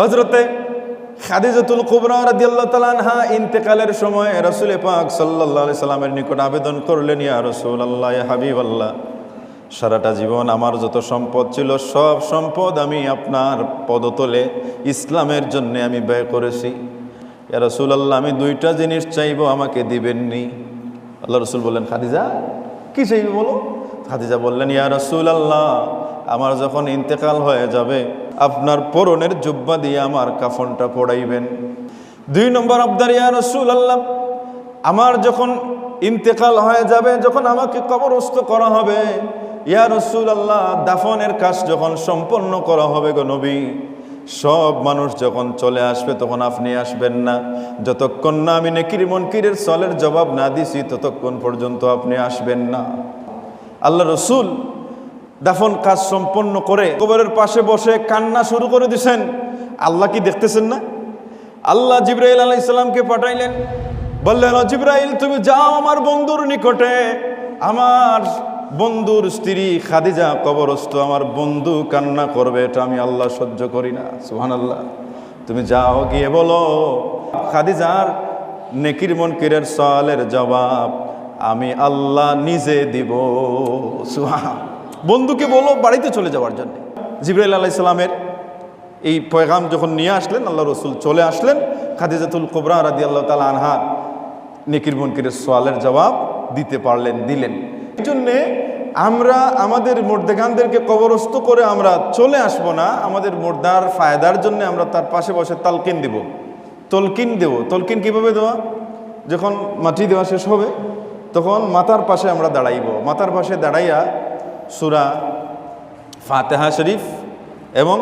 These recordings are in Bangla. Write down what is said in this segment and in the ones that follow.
হজরতে খাদিজাতুল কুবরা রাদিয়াল্লাহু তাআলা আনহা ইন্তেকালের সময় রাসূল পাক সাল্লাল্লাহু আলাইহি সাল্লামের নিকট আবেদন করলেন, ইয়া রাসূলুল্লাহ, ইয়া হাবিবাল্লাহ, সারাটা জীবন আমার যত সম্পদ ছিল, সব সম্পদ আমি আপনার পদতলে ইসলামের জন্য আমি ব্যয় করেছি। ইয়া রাসূলুল্লাহ, আমি দুইটা জিনিস চাইব, আমাকে দিবেননি। আল্লাহ রসুল বললেন, খাদিজা, কি চাইবে বলো? খাদিজা বললেন, ইয়া রাসূলুল্লাহ, আমার যখন ইন্তেকাল হয়ে যাবে আপনার পরনের জুব্বা দিয়ে আমার কাফনটা পড়াইবেন। দুই নম্বর আবদার, ইয়া রাসূলুল্লাহ, আমার যখন ইন্তেকাল হয়ে যাবে, যখন আমাকে কবরস্থ করা হবে, ইয়া রসুল আল্লাহ দাফনের কাজ যখন সম্পন্ন করা হবে গো নবী, সব মানুষ যখন চলে আসবে, তখন আপনি আসবেন না। যতক্ষণ না আমি নেকির মনকিরের সলের জবাব না দিছি, ততক্ষণ পর্যন্ত আপনি আসবেন না। আল্লাহ রসুল দাফন কাজ সম্পন্ন করে কবরের পাশে বসে কান্না শুরু করে দিছেন। আল্লাহ কি দেখতেছেন না? আল্লাহ জিব্রাইল আলাহ ইসলামকে পাঠাইলেন, বললেন, "ও জিব্রাইল, তুমি যাও আমার বন্ধুর নিকটে। আমার বন্ধুর স্ত্রী খাদিজা কবরস্থ, আমার বন্ধু কান্না করবে, এটা আমি আল্লাহ সহ্য করি না। সুহান আল্লাহ তুমি যাও, গিয়ে বলো, খাদিজার নেকির মন কিরের সওয়ালের জবাব আমি আল্লাহ নিজে দিব। সুহান বন্ধুকে বলো বাড়িতে চলে যাওয়ার জন্য। জিব্রাইল আলাহ ইসলামের এই পয়গাম যখন নিয়ে আসলেন, আল্লাহ রসুল চলে আসলেন। খাদিজাতুল কোবরা রাদি আল্লাহ তালা আনহার নেকির মনকিরের সোয়ালের জবাব দিতে পারলেন, দিলেন। এই জন্যে আমরা আমাদের মোর্দেগানদেরকে কবরস্থ করে আমরা চলে আসব না, আমাদের মোর্দার ফায়দার জন্য আমরা তার পাশে বসে তালকিন দিব। তলকিন দেব। তলকিন কীভাবে দেওয়া? যখন মাটি দেওয়া শেষ হবে, তখন মাথার পাশে আমরা দাঁড়াইব। মাথার পাশে দাঁড়াইয়া সুরা ফাতেহা শরীফ এবং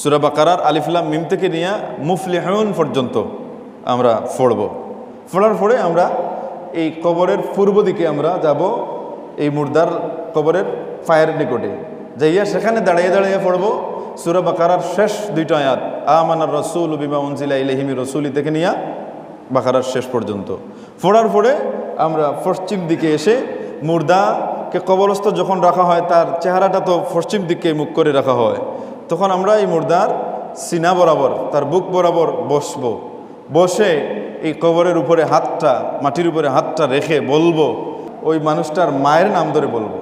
সুরা বাকারার আলিফুল্লাহ মিম থেকে নিয়ে মুফলিহন পর্যন্ত আমরা পড়ব। পড়ার পরে আমরা এই কবরের পূর্ব দিকে আমরা যাব, এই মুর্দার কবরের ফায়ের নিকটে। যাইয়া সেখানে দাঁড়িয়ে দাঁড়িয়ে পড়ব, সুরা বাকারার শেষ দুইটা আয়াত আমানার রসুল বিমা উনজিলা ইলহিমি রসুলি থেকে নিয়া বাকারার শেষ পর্যন্ত। পড়ার পরে আমরা পশ্চিম দিকে এসে মুর্দাকে কবরস্থ যখন রাখা হয়, তার চেহারাটা তো পশ্চিম দিকে মুখ করে রাখা হয়। তখন আমরা এই মুর্দার সিনা বরাবর, তার বুক বরাবর বসব। বসে এই কবরের উপরে হাতটা, মাটির উপরে হাতটা রেখে বলব, ওই মানুষটার মায়ের নাম ধরে বলব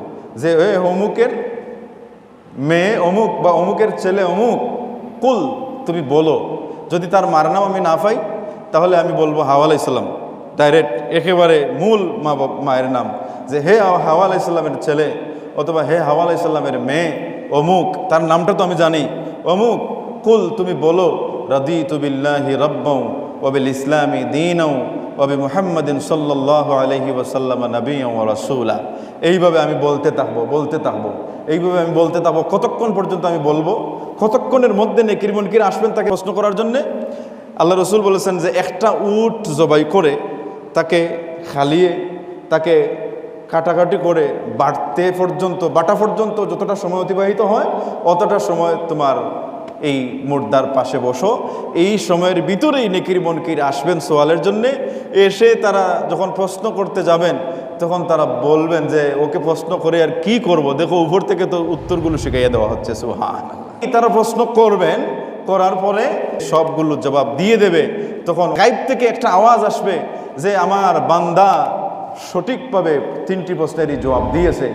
যে, এ অমুকের মেয়ে অমুক বা অমুকের ছেলে অমুক, কুল, তুমি বলো। যদি তার মার নাম আমি না পাই, তাহলে আমি বলব হাওয়া আলাইসাল্লাম ডাইরেক্ট একেবারে মূল মা মায়ের নাম। যে হে হাওয়া আলাইসাল্লামের ছেলে অথবা হে হাওয়া আলাইসাল্লামের মেয়ে, অমুক, তার নামটা তো আমি জানি। অমুক, কুল, তুমি বলো রদি তুবিল্লাহি রব্বৌ ওবিল ইসলামী দিনৌ ওবি মুহাম্মদিন সাল্লাহ আলহি ওসাল্লাম নবী রাসুলা। এইভাবে আমি বলতে থাকব বলতে থাকব। এইভাবে আমি বলতে থাকব, কতক্ষণ পর্যন্ত আমি বলব? কতক্ষণের মধ্যে নেকির মনকির আসবেন তাকে প্রশ্ন করার জন্যে? আল্লাহ রসুল বলেছেন যে একটা উট জবাই করে তাকে খালিয়ে, তাকে কাটাকাটি করে বাড়তে পর্যন্ত, বাটা পর্যন্ত যতটা সময় অতিবাহিত হয়, অতটা সময় তোমার এই মুর্দার পাশে বসো। এই সময়ের ভিতরেই নেকির মনকির আসবেন সোয়ালের জন্যে। এসে তারা যখন প্রশ্ন করতে যাবেন, তখন তারা বলবেন যে, ওকে প্রশ্ন করে আর কি করব? দেখো, উপর থেকে তো উত্তরগুলো শিখাইয়া দেওয়া হচ্ছে সুহান তারা প্রশ্ন করবেন, করার পরে সবগুলো জবাব দিয়ে দেবে। তখন গাইব থেকে একটা আওয়াজ আসবে যে, আমার বান্দা সঠিকভাবে তিনটি প্রশ্নেরই জবাব দিয়েছে।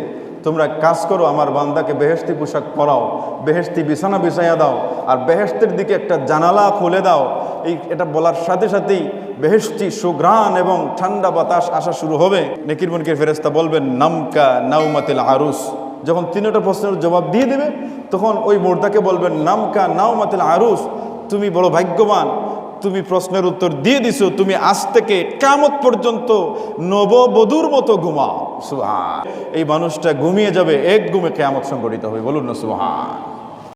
তোমরা কাজ করো, আমার বান্দাকে বেহেস্তি পোশাক পরাও বেহেস্তি বিছানা বিছাইয়া দাও, আর বেহেস্তের দিকে একটা জানালা খুলে দাও। এই, এটা বলার সাথে সাথেই বেহেস্তি সুগ্রাণ এবং ঠান্ডা বাতাস আসা শুরু হবে। নেকির মনকির ফেরেস্তা বলবেন, নামকা নাউমাতিল আরুস। যখন তিনটা প্রশ্নের জবাব দিয়ে দেবে, তখন ওই মোর্দাকে বলবেন, নামকা নাউমাতিল আরুস, তুমি বড় ভাগ্যবান। তুমি প্রশ্নের উত্তর দিয়ে দিছো, তুমি আজ থেকে কামত পর্যন্ত নববধূর মতো ঘুমাও। সুহান এই মানুষটা ঘুমিয়ে যাবে, এক ঘুমে কেয়ামত সংগঠিত হবে, বলুন না সুহান